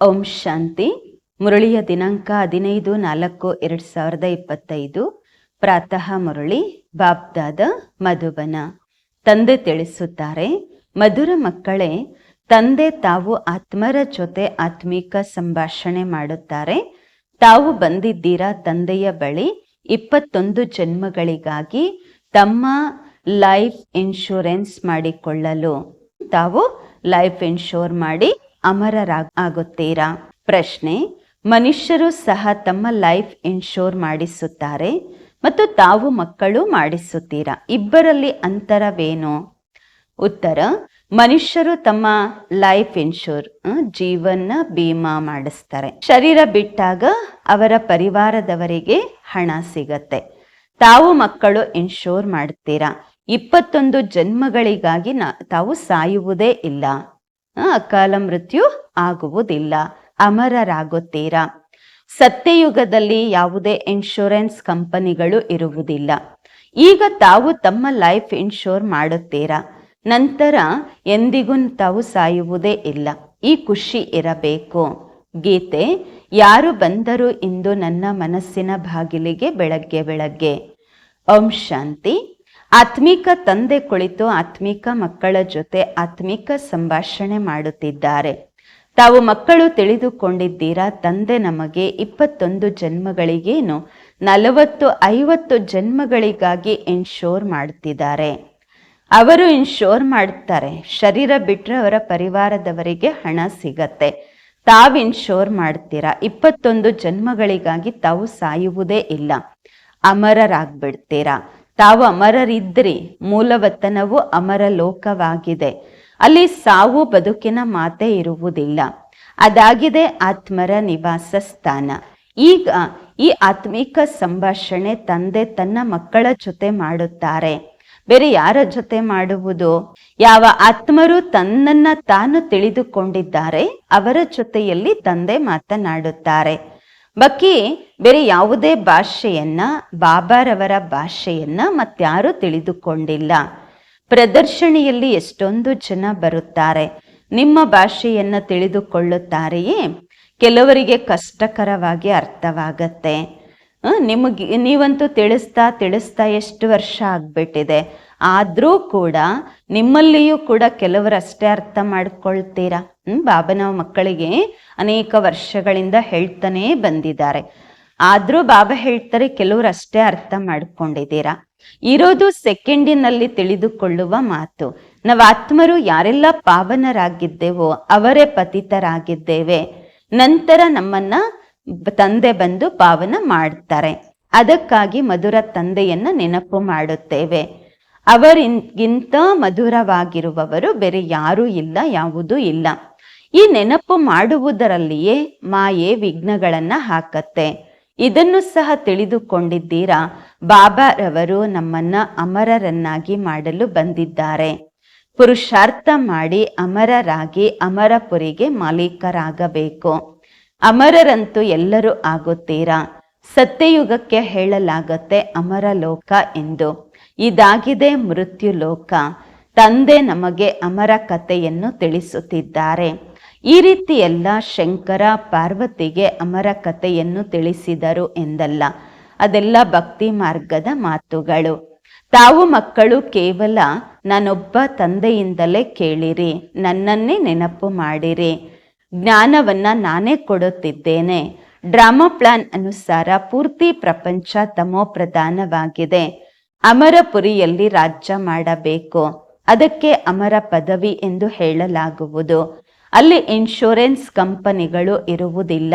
ಓಂ ಶಾಂತಿ. ಮುರಳಿಯ ದಿನಾಂಕ ಹದಿನೈದು ನಾಲ್ಕು ಎರಡು ಸಾವಿರದ ಇಪ್ಪತ್ತೈದು. ಪ್ರಾತಃ ಮುರಳಿ ಬಾಬ್ದಾದ ಮಧುಬನ. ತಂದೆ ತಿಳಿಸುತ್ತಾರೆ, ಮಧುರ ಮಕ್ಕಳೇ, ತಂದೆ ತಾವು ಆತ್ಮರ ಜೊತೆ ಆತ್ಮಿಕ ಸಂಭಾಷಣೆ ಮಾಡುತ್ತಾರೆ. ತಾವು ಬಂದಿದ್ದೀರಾ ತಂದೆಯ ಬಳಿ, ಇಪ್ಪತ್ತೊಂದು ಜನ್ಮಗಳಿಗಾಗಿ ತಮ್ಮ ಲೈಫ್ ಇನ್ಶೂರೆನ್ಸ್ ಮಾಡಿಕೊಳ್ಳಲು. ತಾವು ಲೈಫ್ ಇನ್ಶೂರ್ ಮಾಡಿ ಅಮರರಾಗ ಆಗುತ್ತೀರಾ ಪ್ರಶ್ನೆ, ಮನುಷ್ಯರು ಸಹ ತಮ್ಮ ಲೈಫ್ ಇನ್ಶೂರ್ ಮಾಡಿಸುತ್ತಾರೆ ಮತ್ತು ತಾವು ಮಕ್ಕಳು ಮಾಡಿಸುತ್ತೀರಾ? ಇಬ್ಬರಲ್ಲಿ ಅಂತರವೇನು? ಉತ್ತರ, ಮನುಷ್ಯರು ತಮ್ಮ ಲೈಫ್ ಇನ್ಶೂರ್ ಜೀವನ ಬೀಮಾ ಮಾಡಿಸ್ತಾರೆ. ಶರೀರ ಬಿಟ್ಟಾಗ ಅವರ ಪರಿವಾರದವರಿಗೆ ಹಣ ಸಿಗತ್ತೆ. ತಾವು ಮಕ್ಕಳು ಇನ್ಶೂರ್ ಮಾಡ್ತೀರಾ? ಇಪ್ಪತ್ತೊಂದು ಜನ್ಮಗಳಿಗಾಗಿ ತಾವು ಸಾಯುವುದೇ ಇಲ್ಲ. ಅಕಾಲ ಮೃತ್ಯು ಆಗುವುದಿಲ್ಲ. ಅಮರರಾಗುತ್ತೀರಾ. ಸತ್ಯಯುಗದಲ್ಲಿ ಯಾವುದೇ ಇನ್ಶೂರೆನ್ಸ್ ಕಂಪನಿಗಳು ಇರುವುದಿಲ್ಲ. ಈಗ ತಾವು ತಮ್ಮ ಲೈಫ್ ಇನ್ಶೂರ್ ಮಾಡುತ್ತೀರಾ. ನಂತರ ಎಂದಿಗೂ ತಾವು ಸಾಯುವುದೇ ಇಲ್ಲ. ಈ ಖುಷಿ ಇರಬೇಕು. ಗೀತೆ, ಯಾರು ಬಂದರು ಇಂದು ನನ್ನ ಮನಸ್ಸಿನ ಬಾಗಿಲಿಗೆ ಬೆಳಗ್ಗೆ ಬೆಳಗ್ಗೆ. ಓಂ ಶಾಂತಿ. ಆತ್ಮಿಕ ತಂದೆ ಕುಳಿತು ಆತ್ಮಿಕ ಮಕ್ಕಳ ಜೊತೆ ಆತ್ಮಿಕ ಸಂಭಾಷಣೆ ಮಾಡುತ್ತಿದ್ದಾರೆ. ತಾವು ಮಕ್ಕಳು ತಿಳಿದುಕೊಂಡಿದ್ದೀರಾ? ತಂದೆ ನಮಗೆ ಇಪ್ಪತ್ತೊಂದು ಜನ್ಮಗಳಿಗೇನು ನಲವತ್ತು ಐವತ್ತು ಜನ್ಮಗಳಿಗಾಗಿ ಇನ್ಶೋರ್ ಮಾಡ್ತಿದ್ದಾರೆ. ಅವರು ಇನ್ಶೋರ್ ಮಾಡ್ತಾರೆ. ಶರೀರ ಬಿಟ್ಟರೆ ಅವರ ಪರಿವಾರದವರಿಗೆ ಹಣ ಸಿಗತ್ತೆ. ತಾವು ಇನ್ಶೋರ್ ಮಾಡ್ತೀರಾ? ಇಪ್ಪತ್ತೊಂದು ಜನ್ಮಗಳಿಗಾಗಿ ತಾವು ಸಾಯುವುದೇ ಇಲ್ಲ. ಅಮರರಾಗ್ಬಿಡ್ತೀರಾ? ತಾವು ಅಮರರಿದ್ರಿ ಮೂಲವತನವು ಅಮರ ಲೋಕವಾಗಿದೆ ಅಲ್ಲಿ ಸಾವು ಬದುಕಿನ ಮಾತೆ ಇರುವುದಿಲ್ಲ. ಅದಾಗಿದೆ ಆತ್ಮರ ನಿವಾಸ ಸ್ಥಾನ ಈಗ ಈ ಆತ್ಮಿಕ ಸಂಭಾಷಣೆ ತಂದೆ ತನ್ನ ಮಕ್ಕಳ ಜೊತೆ ಮಾಡುತ್ತಾರೆ. ಬೇರೆ ಯಾರ ಜೊತೆ ಮಾಡುವುದು? ಯಾವ ಆತ್ಮರು ತನ್ನನ್ನ ತಾನು ತಿಳಿದುಕೊಂಡಿದ್ದಾರೆ, ಅವರ ಜೊತೆಯಲ್ಲಿ ತಂದೆ ಮಾತನಾಡುತ್ತಾರೆ. ಬಾಕಿ, ಬೇರೆ ಯಾವುದೇ ಭಾಷೆಯನ್ನ, ಬಾಬಾರವರ ಭಾಷೆಯನ್ನ ಮತ್ತಾರು ತಿಳಿದುಕೊಂಡಿಲ್ಲ. ಪ್ರದರ್ಶನಿಯಲ್ಲಿ ಎಷ್ಟೊಂದು ಜನ ಬರುತ್ತಾರೆ. ನಿಮ್ಮ ಭಾಷೆಯನ್ನ ತಿಳಿದುಕೊಳ್ಳುತ್ತಾರೆಯೇ? ಕೆಲವರಿಗೆ ಕಷ್ಟಕರವಾಗಿ ಅರ್ಥವಾಗತ್ತೆ. ನಿಮಗೆ, ನೀವಂತೂ ತಿಳಿಸ್ತಾ ತಿಳಿಸ್ತಾ ಎಷ್ಟು ವರ್ಷ ಆಗ್ಬಿಟ್ಟಿದೆ. ಆದರೂ ಕೂಡ ನಿಮ್ಮಲ್ಲಿಯೂ ಕೂಡ ಕೆಲವರು ಅಷ್ಟೇ ಅರ್ಥ ಮಾಡ್ಕೊಳ್ತೀರಾ? ಹ್ಮ್, ಬಾಬನ ಮಕ್ಕಳಿಗೆ ಅನೇಕ ವರ್ಷಗಳಿಂದ ಹೇಳ್ತಾನೆ ಬಂದಿದ್ದಾರೆ. ಆದ್ರೂ ಬಾಬಾ ಹೇಳ್ತಾರೆ ಕೆಲವರು ಅಷ್ಟೇ ಅರ್ಥ ಮಾಡ್ಕೊಂಡಿದ್ದೀರಾ? ಇರೋದು ಸೆಕೆಂಡಿನಲ್ಲಿ ತಿಳಿದುಕೊಳ್ಳುವ ಮಾತು. ನಾವು ಆತ್ಮರು ಯಾರೆಲ್ಲ ಪಾವನರಾಗಿದ್ದೇವೋ ಅವರೇ ಪತಿತರಾಗಿದ್ದೇವೆ. ನಂತರ ನಮ್ಮನ್ನ ತಂದೆ ಬಂದು ಪಾವನ ಮಾಡ್ತಾರೆ. ಅದಕ್ಕಾಗಿ ಮಧುರ ತಂದೆಯನ್ನ ನೆನಪು ಮಾಡುತ್ತೇವೆ. ಅವರಿಗಿಂತ ಮಧುರವಾಗಿರುವವರು ಬೇರೆ ಯಾರೂ ಇಲ್ಲ, ಯಾವುದೂ ಇಲ್ಲ. ಈ ನೆನಪು ಮಾಡುವುದರಲ್ಲಿಯೇ ಮಾಯೆ ವಿಘ್ನಗಳನ್ನ ಹಾಕತ್ತೆ. ಇದನ್ನು ಸಹ ತಿಳಿದುಕೊಂಡಿದ್ದೀರಾ? ಬಾಬಾರವರು ನಮ್ಮನ್ನ ಅಮರರನ್ನಾಗಿ ಮಾಡಲು ಬಂದಿದ್ದಾರೆ. ಪುರುಷಾರ್ಥ ಮಾಡಿ ಅಮರರಾಗಿ ಅಮರಪುರಿಗೆ ಮಾಲೀಕರಾಗಬೇಕು. ಅಮರರಂತೂ ಎಲ್ಲರೂ ಆಗುತ್ತೀರಾ? ಸತ್ಯಯುಗಕ್ಕೆ ಹೇಳಲಾಗತ್ತೆ ಅಮರ ಲೋಕ ಎಂದು. ಇದಾಗಿದೆ ಮೃತ್ಯು ಲೋಕ. ತಂದೆ ನಮಗೆ ಅಮರ ಕಥೆಯನ್ನು ತಿಳಿಸುತ್ತಿದ್ದಾರೆ. ಈ ರೀತಿ ಎಲ್ಲ ಶಂಕರ ಪಾರ್ವತಿಗೆ ಅಮರ ಕಥೆಯನ್ನು ತಿಳಿಸಿದರು ಎಂದಲ್ಲ. ಅದೆಲ್ಲ ಭಕ್ತಿ ಮಾರ್ಗದ ಮಾತುಗಳು. ತಾವು ಮಕ್ಕಳು ಕೇವಲ ನಾನೊಬ್ಬ ತಂದೆಯಿಂದಲೇ ಕೇಳಿರಿ, ನನ್ನನ್ನೇ ನೆನಪು ಮಾಡಿರಿ. ಜ್ಞಾನವನ್ನ ನಾನೇ ಕೊಡುತ್ತಿದ್ದೇನೆ. ಡ್ರಾಮಾ ಪ್ಲಾನ್ ಅನುಸಾರ ಪೂರ್ತಿ ಪ್ರಪಂಚ ತಮೋ ಪ್ರಧಾನವಾಗಿದೆ ಅಮರಪುರಿಯಲ್ಲಿ ರಾಜ್ಯ ಮಾಡಬೇಕು. ಅದಕ್ಕೆ ಅಮರ ಪದವಿ ಎಂದು ಹೇಳಲಾಗುವುದು. ಅಲ್ಲಿ ಇನ್ಶೂರೆನ್ಸ್ ಕಂಪನಿಗಳು ಇರುವುದಿಲ್ಲ.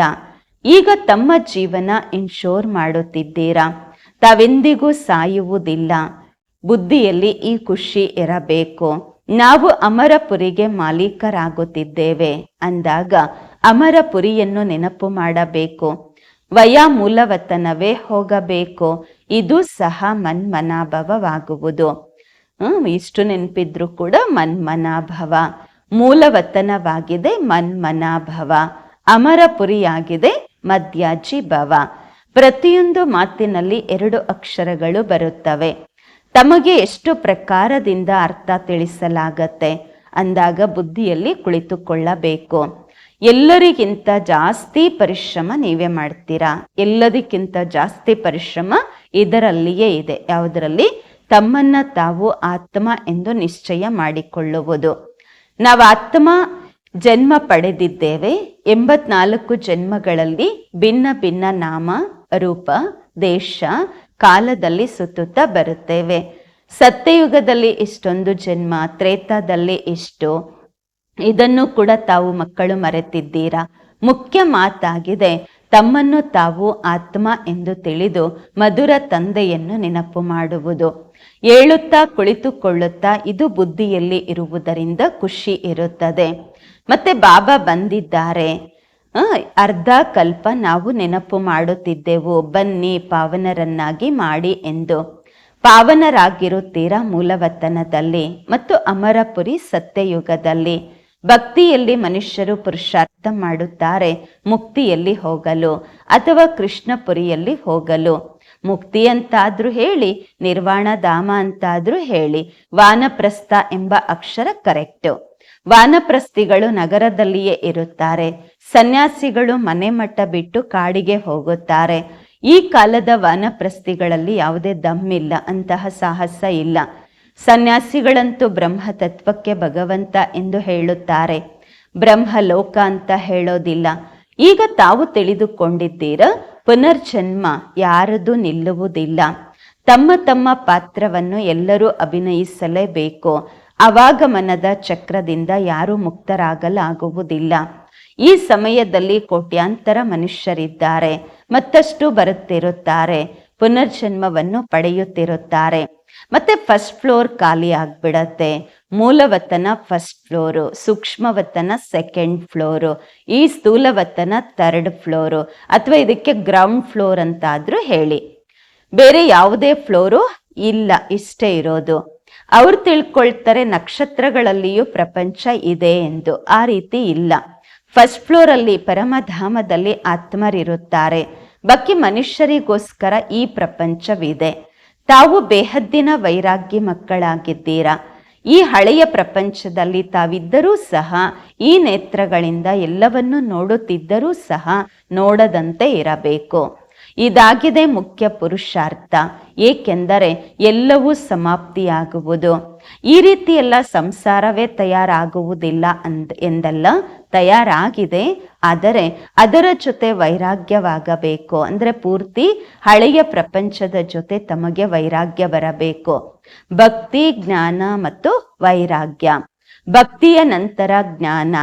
ಈಗ ತಮ್ಮ ಜೀವನ ಇನ್ಶೋರ್ ಮಾಡುತ್ತಿದ್ದೀರಾ? ತಾವೆಂದಿಗೂ ಸಾಯುವುದಿಲ್ಲ. ಬುದ್ಧಿಯಲ್ಲಿ ಈ ಖುಷಿ ಇರಬೇಕು. ನಾವು ಅಮರಪುರಿಗೆ ಮಾಲೀಕರಾಗುತ್ತಿದ್ದೇವೆ ಅಂದಾಗ ಅಮರಪುರಿಯನ್ನು ನೆನಪು ಮಾಡಬೇಕು. ವಯಾ ಮೂಲವತನವೇ ಹೋಗಬೇಕು. ಇದು ಸಹ ಮನ್ಮನಾಭವವಾಗುವುದು. ಹ್ಮ್, ಇಷ್ಟು ನೆನಪಿದ್ರು ಕೂಡ ಮನ್ಮನಾಭವ. ಮೂಲವತನವಾಗಿದೆ ಮನ್ಮನಾಭವ. ಅಮರಪುರಿಯಾಗಿದೆ ಮಧ್ಯಾಜಿ ಭವ. ಪ್ರತಿಯೊಂದು ಮಾತಿನಲ್ಲಿ ಎರಡು ಅಕ್ಷರಗಳು ಬರುತ್ತವೆ. ತಮಗೆ ಎಷ್ಟು ಪ್ರಕಾರದಿಂದ ಅರ್ಥ ತಿಳಿಸಲಾಗತ್ತೆ ಅಂದಾಗ ಬುದ್ಧಿಯಲ್ಲಿ ಕುಳಿತುಕೊಳ್ಳಬೇಕು. ಎಲ್ಲರಿಗಿಂತ ಜಾಸ್ತಿ ಪರಿಶ್ರಮ ನೀವೇ ಮಾಡ್ತೀರಾ? ಎಲ್ಲದಕ್ಕಿಂತ ಜಾಸ್ತಿ ಪರಿಶ್ರಮ ಇದರಲ್ಲಿಯೇ ಇದೆ. ಯಾವುದರಲ್ಲಿ? ತಮ್ಮನ್ನ ತಾವು ಆತ್ಮ ಎಂದು ನಿಶ್ಚಯ ಮಾಡಿಕೊಳ್ಳುವುದು. ನಾವು ಆತ್ಮ ಜನ್ಮ ಪಡೆದಿದ್ದೇವೆ. ಎಂಬತ್ನಾಲ್ಕು ಜನ್ಮಗಳಲ್ಲಿ ಭಿನ್ನ ಭಿನ್ನ ನಾಮ, ರೂಪ, ದೇಶ, ಕಾಲದಲ್ಲಿ ಸುತ್ತುತ್ತಾ ಬರುತ್ತೇವೆ. ಸತ್ಯಯುಗದಲ್ಲಿ ಇಷ್ಟೊಂದು ಜನ್ಮ, ತ್ರೇತಾದಲ್ಲಿ ಇಷ್ಟು. ಇದನ್ನು ಕೂಡ ತಾವು ಮಕ್ಕಳು ಮರೆತಿದ್ದೀರಾ? ಮುಖ್ಯ ಮಾತಾಗಿದೆ. ತಮ್ಮನ್ನು ತಾವು ಆತ್ಮ ಎಂದು ತಿಳಿದು ಮಧುರ ತಂದೆಯನ್ನು ನೆನಪು ಮಾಡುವುದು. ಏಳುತ್ತಾ ಕುಳಿತುಕೊಳ್ಳುತ್ತಾ ಇದು ಬುದ್ಧಿಯಲ್ಲಿ ಇರುವುದರಿಂದ ಖುಷಿ ಇರುತ್ತದೆ. ಮತ್ತೆ ಬಾಬಾ ಬಂದಿದ್ದಾರೆ. ಅರ್ಧ ಕಲ್ಪ ನಾವು ನೆನಪು ಮಾಡುತ್ತಿದ್ದೆವು. ಬನ್ನಿ ಪಾವನರನ್ನಾಗಿ ಮಾಡಿ ಎಂದು. ಪಾವನರಾಗಿರುತ್ತೀರಾ ಮೂಲವತನದಲ್ಲಿ ಮತ್ತು ಅಮರಪುರಿ ಸತ್ಯಯುಗದಲ್ಲಿ. ಭಕ್ತಿಯಲ್ಲಿ ಮನುಷ್ಯರು ಪುರುಷಾರ್ಥ ಮಾಡುತ್ತಾರೆ, ಮುಕ್ತಿಯಲ್ಲಿ ಹೋಗಲು ಅಥವಾ ಕೃಷ್ಣಪುರಿಯಲ್ಲಿ ಹೋಗಲು. ಮುಕ್ತಿ ಅಂತಾದ್ರೂ ಹೇಳಿ ನಿರ್ವಾಣ ಧಾಮ ಅಂತಾದ್ರೂ ಹೇಳಿ, ವಾನಪ್ರಸ್ಥ ಎಂಬ ಅಕ್ಷರ ಕರೆಕ್ಟು. ವಾನಪ್ರಸ್ಥಿಗಳು ನಗರದಲ್ಲಿಯೇ ಇರುತ್ತಾರೆ, ಸನ್ಯಾಸಿಗಳು ಮನೆ ಮಟ್ಟ ಬಿಟ್ಟು ಕಾಡಿಗೆ ಹೋಗುತ್ತಾರೆ. ಈ ಕಾಲದ ವಾನಪ್ರಸ್ಥಿಗಳಲ್ಲಿ ಯಾವುದೇ ದಮ್ಮಿಲ್ಲ ಅಂತಹ ಸಾಹಸ ಇಲ್ಲ. ಸನ್ಯಾಸಿಗಳಂತೂ ಬ್ರಹ್ಮ ತತ್ವಕ್ಕೆ ಭಗವಂತ ಎಂದು ಹೇಳುತ್ತಾರೆ. ಬ್ರಹ್ಮ ಲೋಕ ಅಂತ ಹೇಳೋದಿಲ್ಲ. ಈಗ ತಾವು ತಿಳಿದುಕೊಂಡಿದ್ದೀರ, ಪುನರ್ಜನ್ಮ ಯಾರದು ನಿಲ್ಲುವುದಿಲ್ಲ. ತಮ್ಮ ತಮ್ಮ ಪಾತ್ರವನ್ನು ಎಲ್ಲರೂ ಅಭಿನಯಿಸಲೇಬೇಕು. ಅವಾಗಮನದ ಚಕ್ರದಿಂದ ಯಾರೂ ಮುಕ್ತರಾಗಲಾಗುವುದಿಲ್ಲ. ಈ ಸಮಯದಲ್ಲಿ ಕೋಟ್ಯಾಂತರ ಮನುಷ್ಯರಿದ್ದಾರೆ. ಮತ್ತಷ್ಟು ಬರುತ್ತಿರುತ್ತಾರೆ. ಪುನರ್ಜನ್ಮವನ್ನು ಪಡೆಯುತ್ತಿರುತ್ತಾರೆ. ಮತ್ತೆ ಫಸ್ಟ್ ಫ್ಲೋರ್ ಖಾಲಿ ಆಗ್ಬಿಡತ್ತೆ. ಮೂಲವತ್ತನ ಫಸ್ಟ್ ಫ್ಲೋರು ಸೂಕ್ಷ್ಮವತ್ತನ ಸೆಕೆಂಡ್ ಫ್ಲೋರು ಈ ಸ್ಥೂಲವತ್ತನ ಥರ್ಡ್ ಫ್ಲೋರು ಅಥವಾ ಇದಕ್ಕೆ ಗ್ರೌಂಡ್ ಫ್ಲೋರ್ ಅಂತಾದರೂ ಹೇಳಿ. ಬೇರೆ ಯಾವುದೇ ಫ್ಲೋರು ಇಲ್ಲ, ಇಷ್ಟೇ ಇರೋದು. ಅವ್ರು ತಿಳ್ಕೊಳ್ತಾರೆ ನಕ್ಷತ್ರಗಳಲ್ಲಿಯೂ ಪ್ರಪಂಚ ಇದೆ ಎಂದು, ಆ ರೀತಿ ಇಲ್ಲ. ಫಸ್ಟ್ ಫ್ಲೋರ್ ಅಲ್ಲಿ ಪರಮಧಾಮದಲ್ಲಿ ಆತ್ಮರಿರುತ್ತಾರೆ. ಬಾಕಿ ಮನುಷ್ಯರಿಗೋಸ್ಕರ ಈ ಪ್ರಪಂಚವಿದೆ. ತಾವು ಬೇಹದ್ದಿನ ವೈರಾಗ್ಯ ಮಕ್ಕಳಾಗಿದ್ದೀರಾ? ಈ ಹಳೆಯ ಪ್ರಪಂಚದಲ್ಲಿ ತಾವಿದ್ದರೂ ಸಹ, ಈ ನೇತ್ರಗಳಿಂದ ಎಲ್ಲವನ್ನು ನೋಡುತ್ತಿದ್ದರೂ ಸಹ ನೋಡದಂತೆ ಇರಬೇಕು. ಇದಾಗಿದೆ ಮುಖ್ಯ ಪುರುಷಾರ್ಥ. ಏಕೆಂದರೆ ಎಲ್ಲವೂ ಸಮಾಪ್ತಿಯಾಗುವುದು. ಈ ರೀತಿ ಎಲ್ಲ ಸಂಸಾರವೇ ತಯಾರಾಗುವುದಿಲ್ಲ ಅಂದ್ ಎಂದಲ್ಲ, ತಯಾರಾಗಿದೆ, ಆದರೆ ಅದರ ಜೊತೆ ವೈರಾಗ್ಯವಾಗಬೇಕು. ಅಂದ್ರೆ ಪೂರ್ತಿ ಹಳೆಯ ಪ್ರಪಂಚದ ಜೊತೆ ತಮಗೆ ವೈರಾಗ್ಯ ಬರಬೇಕು. ಭಕ್ತಿ, ಜ್ಞಾನ ಮತ್ತು ವೈರಾಗ್ಯ. ಭಕ್ತಿಯ ನಂತರ ಜ್ಞಾನ,